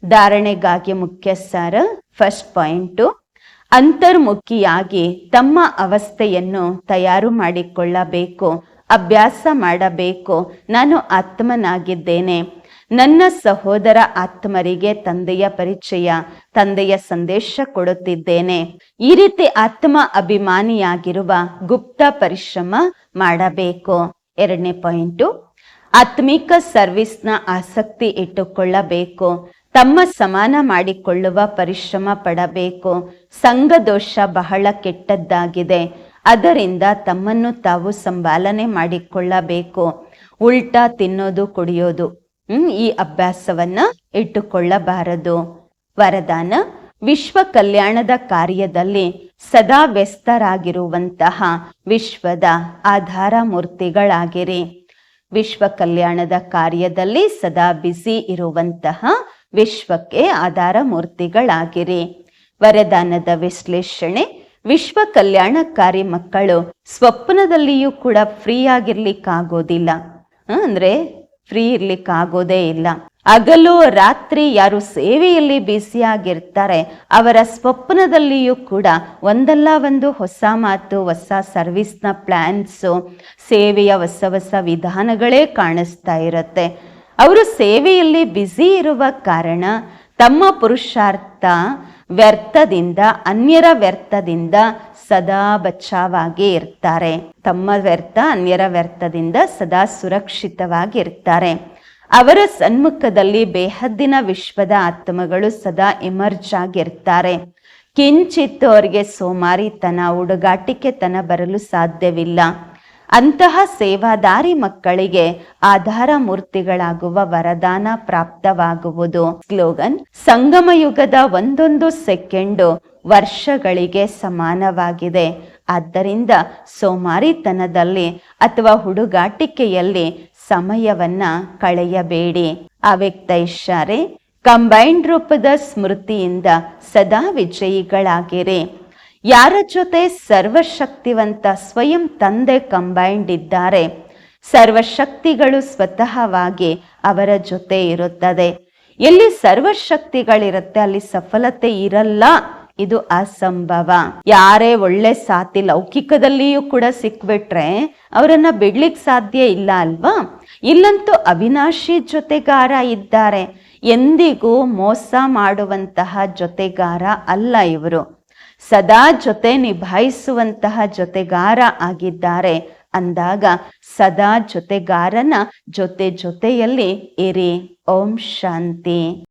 ಧಾರಣೆಗಾಗಿ ಮುಖ್ಯ ಸಾರ ಫಸ್ಟ್ ಪಾಯಿಂಟು ಅಂತರ್ಮುಖಿಯಾಗಿ ತಮ್ಮ ಅವಸ್ಥೆಯನ್ನು ತಯಾರು ಮಾಡಿಕೊಳ್ಳಬೇಕು, ಅಭ್ಯಾಸ ಮಾಡಬೇಕು. ನಾನು ಆತ್ಮನಾಗಿದ್ದೇನೆ. ನನ್ನ ಸಹೋದರ ಆತ್ಮರಿಗೆ ತಂದೆಯ ಪರಿಚಯ, ತಂದೆಯ ಸಂದೇಶ ಕೊಡುತ್ತಿದ್ದೇನೆ. ಈ ರೀತಿ ಆತ್ಮ ಅಭಿಮಾನಿಯಾಗಿರುವ ಗುಪ್ತ ಪರಿಶ್ರಮ ಮಾಡಬೇಕು. ಎರಡನೇ ಪಾಯಿಂಟು ಆತ್ಮಿಕ ಸರ್ವಿಸ್ನ ಆಸಕ್ತಿ ಇಟ್ಟುಕೊಳ್ಳಬೇಕು. ತಮ್ಮ ಸಮಾನ ಮಾಡಿಕೊಳ್ಳುವ ಪರಿಶ್ರಮ ಪಡಬೇಕು. ಸಂಘದೋಷ ಬಹಳ ಕೆಟ್ಟದ್ದಾಗಿದೆ. ಅದರಿಂದ ತಮ್ಮನ್ನು ತಾವು ಸಂಭಾಲನೆ ಮಾಡಿಕೊಳ್ಳಬೇಕು. ಉಲ್ಟಾ ತಿನ್ನೋದು, ಕುಡಿಯೋದು ಈ ಅಭ್ಯಾಸವನ್ನ ಇಟ್ಟುಕೊಳ್ಳಬಾರದು. ವರದಾನ, ವಿಶ್ವ ಕಲ್ಯಾಣದ ಕಾರ್ಯದಲ್ಲಿ ಸದಾ ವ್ಯಸ್ತರಾಗಿರುವಂತಹ ವಿಶ್ವದ ಆಧಾರ ಮೂರ್ತಿಗಳಾಗಿರಿ. ವಿಶ್ವ ಕಲ್ಯಾಣದ ಕಾರ್ಯದಲ್ಲಿ ಸದಾ ಬ್ಯುಸಿ ಇರುವಂತಹ ವಿಶ್ವಕ್ಕೆ ಆಧಾರ ಮೂರ್ತಿಗಳಾಗಿರಿ ವರದಾನದ ವಿಶ್ಲೇಷಣೆ, ವಿಶ್ವ ಕಲ್ಯಾಣಕಾರಿ ಮಕ್ಕಳು ಸ್ವಪ್ನದಲ್ಲಿಯೂ ಕೂಡ ಫ್ರೀ ಆಗಿರ್ಲಿಕ್ಕಾಗೋದಿಲ್ಲ ಅಂದ್ರೆ ಫ್ರೀ ಇರ್ಲಿಕ್ಕಾಗೋದೇ ಇಲ್ಲ. ಹಗಲು, ರಾತ್ರಿ ಯಾರು ಸೇವೆಯಲ್ಲಿ ಬ್ಯುಸಿಯಾಗಿರ್ತಾರೆ, ಅವರ ಸ್ವಪ್ನದಲ್ಲಿಯೂ ಕೂಡ ಒಂದಲ್ಲ ಒಂದು ಹೊಸ ಮಾತು, ಹೊಸ ಸರ್ವಿಸ್ನ ಪ್ಲ್ಯಾನ್ಸು ಸೇವೆಯ ಹೊಸ ಹೊಸ ವಿಧಾನಗಳೇ ಕಾಣಿಸ್ತಾ ಇರುತ್ತೆ. ಅವರು ಸೇವೆಯಲ್ಲಿ ಬ್ಯುಸಿ ಇರುವ ಕಾರಣ ತಮ್ಮ ಪುರುಷಾರ್ಥ ವ್ಯರ್ಥದಿಂದ, ಅನ್ಯರ ವ್ಯರ್ಥದಿಂದ ಸದಾ ಬಚ್ಚಾವಾಗಿ ಇರ್ತಾರೆ. ತಮ್ಮ ವ್ಯರ್ಥ, ಅನ್ಯರ ವ್ಯರ್ಥದಿಂದ ಸದಾ ಸುರಕ್ಷಿತವಾಗಿ ಇರ್ತಾರೆ ಅವರ ಸನ್ಮುಖದಲ್ಲಿ ಬೇಹದ್ದಿನ ವಿಶ್ವದ ಆತ್ಮಗಳು ಸದಾ ಎಮರ್ಜ್ ಆಗಿರ್ತಾರೆ. ಕಿಂಚಿತ್ತು ಅವರಿಗೆ ಸೋಮಾರಿತನ ಹುಡುಗಾಟಿಕೆತನ ಬರಲು ಸಾಧ್ಯವಿಲ್ಲ. ಅಂತಹ ಸೇವಾದಾರಿ ಮಕ್ಕಳಿಗೆ ಆಧಾರ ಮೂರ್ತಿಗಳಾಗುವ ವರದಾನ ಪ್ರಾಪ್ತವಾಗುವುದು. ಸ್ಲೋಗನ್, ಸಂಗಮ ಯುಗದ ಒಂದೊಂದು ಸೆಕೆಂಡು ವರ್ಷಗಳಿಗೆ ಸಮಾನವಾಗಿದೆ. ಆದ್ದರಿಂದ ಸೋಮಾರಿತನದಲ್ಲಿ ಅಥವಾ ಹುಡುಗಾಟಿಕೆಯಲ್ಲಿ ಸಮಯವನ್ನ ಕಳೆಯಬೇಡಿ. ಅವ್ಯಕ್ತ ಇಷ್ಟಾರೆ, ಕಂಬೈನ್ಡ್ ರೂಪದ ಸ್ಮೃತಿಯಿಂದ ಸದಾ ವಿಜಯಿಗಳಾಗಿರಿ. ಯಾರ ಜೊತೆ ಸರ್ವಶಕ್ತಿವಂತ ಸ್ವಯಂ ತಂದೆ ಕಂಬೈನ್ಡ್ ಇದ್ದಾರೆ, ಸರ್ವಶಕ್ತಿಗಳು ಸ್ವತಃವಾಗಿ ಅವರ ಜೊತೆ ಇರುತ್ತದೆ. ಎಲ್ಲಿ ಸರ್ವಶಕ್ತಿಗಳಿರುತ್ತೆ, ಅಲ್ಲಿ ಸಫಲತೆ ಇರಲ್ಲ, ಇದು ಅಸಂಭವ. ಯಾರೇ ಒಳ್ಳೆ ಸಾತಿ ಲೌಕಿಕದಲ್ಲಿಯೂ ಕೂಡ ಸಿಕ್ಬಿಟ್ರೆ, ಅವರನ್ನ ಬಿಡ್ಲಿಕ್ಕೆ ಸಾಧ್ಯ ಇಲ್ಲ ಅಲ್ವಾ? ಇಲ್ಲಂತೂ ಅವಿನಾಶಿ ಜೊತೆಗಾರ ಇದ್ದಾರೆ. ಎಂದಿಗೂ ಮೋಸ ಮಾಡುವಂತಹ ಜೊತೆಗಾರ ಅಲ್ಲ ಇವರು. ಸದಾ ಜೊತೆ ನಿಭಾಯಿಸುವಂತಹ ಜೊತೆಗಾರ ಆಗಿದ್ದಾರೆ. ಅಂದಾಗ ಸದಾ ಜೊತೆಗಾರನ ಜೊತೆ ಜೊತೆಯಲ್ಲಿ ಇರಿ. ಓಂ ಶಾಂತಿ.